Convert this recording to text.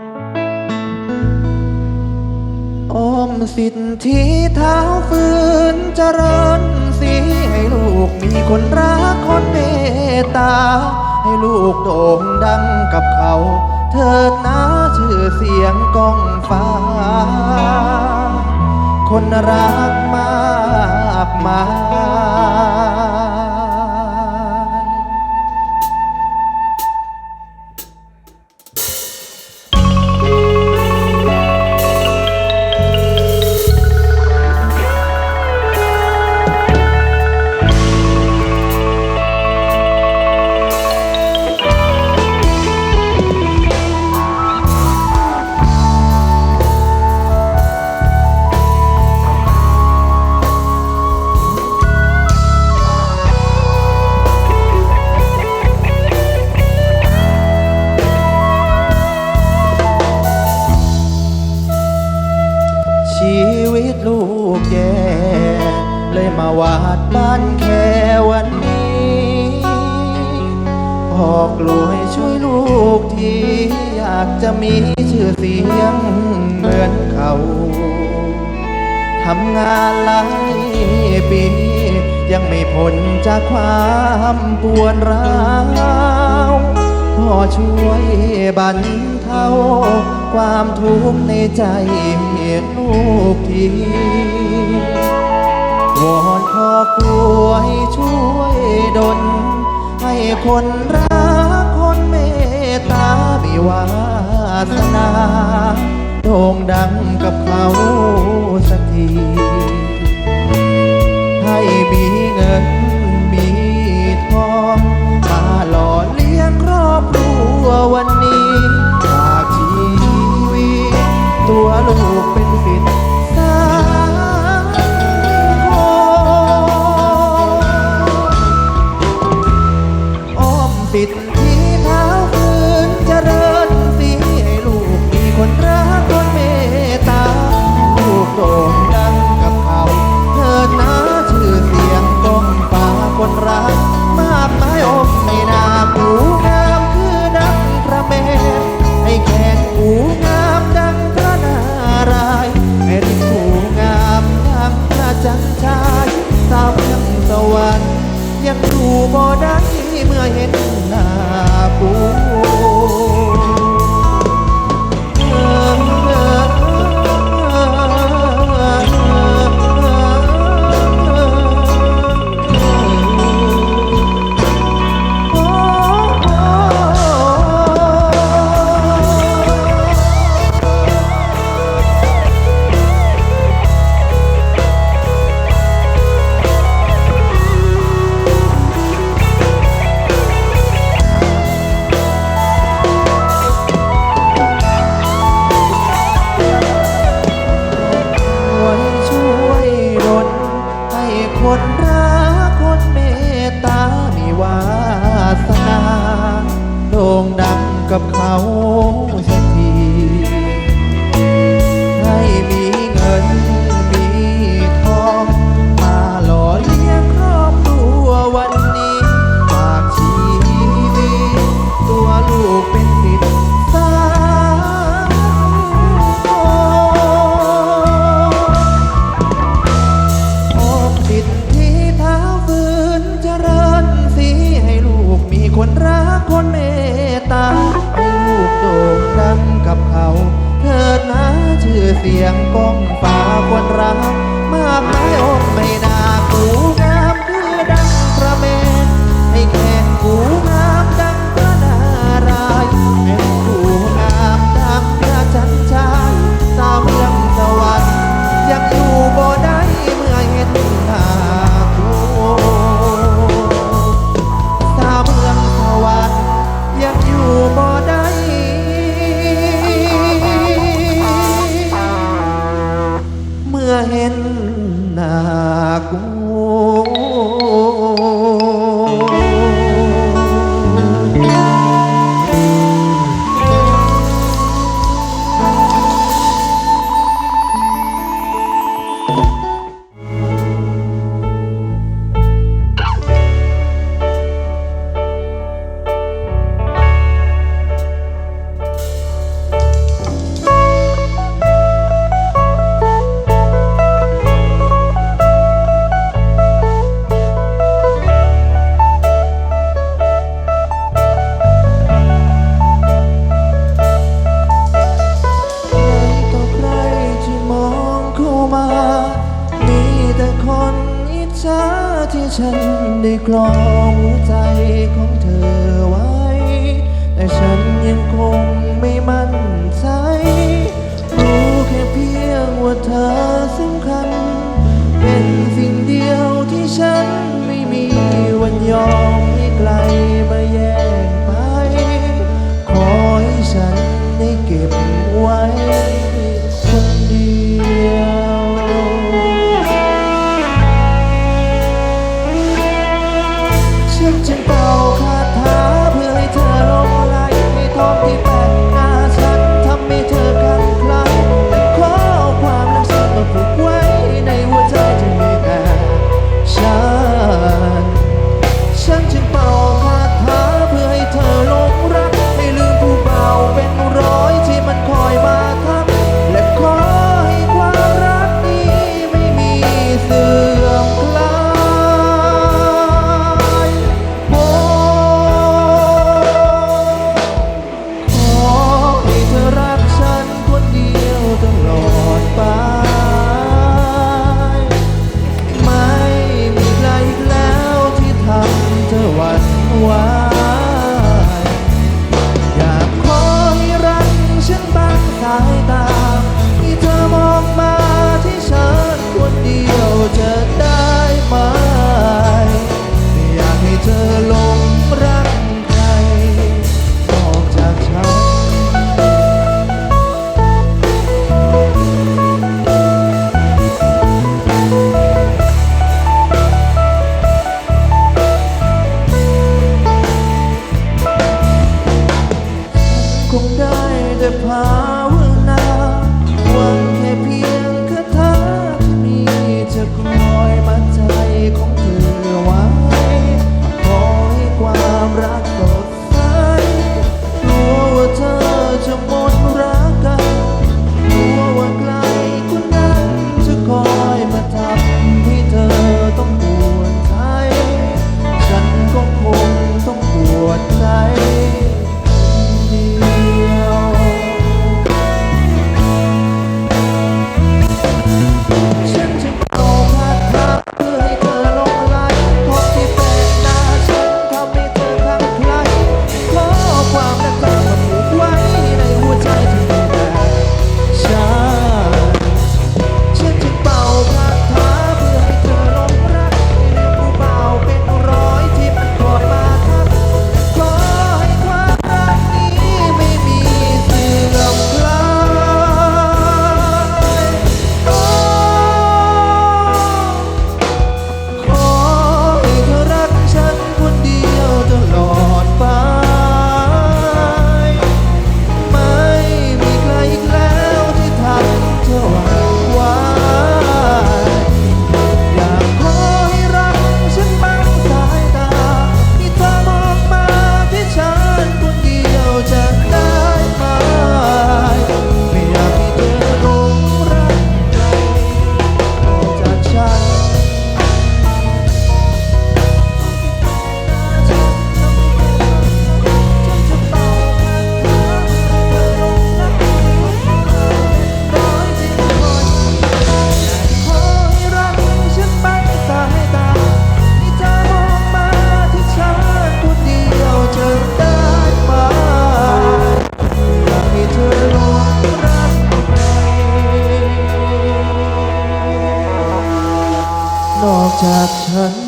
อมสิทธิเท้าฟืนเจริญสีให้ลูกมีคนรักคนเมตตา ให้ลูกโด่งดังกับเขาเถิดนะชื่อเสียงก้องฟ้า คนรักมากมาย วาดบ้านแค่วันนี้พ่อกลวให้ช่วยลูกทีอยากจะมีชื่อเสียงเหมือนเขาทำงานหลายปี ยังไม่พ้นจากความปวดร้าวพ่อช่วยบรรเทาความทุกข์ในใจลูกที วอนพ่อกลัวให้ช่วยดลให้คนรักคนเมตตามีวาสนาโด่งดังกับเขา เมื่อเห็นหน้าปู สิทธิเท้าฝืนเจริญสีให้ลูกมีคนรักคนเมตตาให้ลูกโด่งดังกับเขา เถิดนะชื่อเสียงก้องฟ้าคนรัก มากมายอกไม่น่ากลัว แต่คนอิจฉาที่ฉันได้ครองหัวใจของเธอไว้ แต่ฉันยังคงไม่มั่นใจ รู้แค่เพียงว่าเธอสำคัญ จากฉัน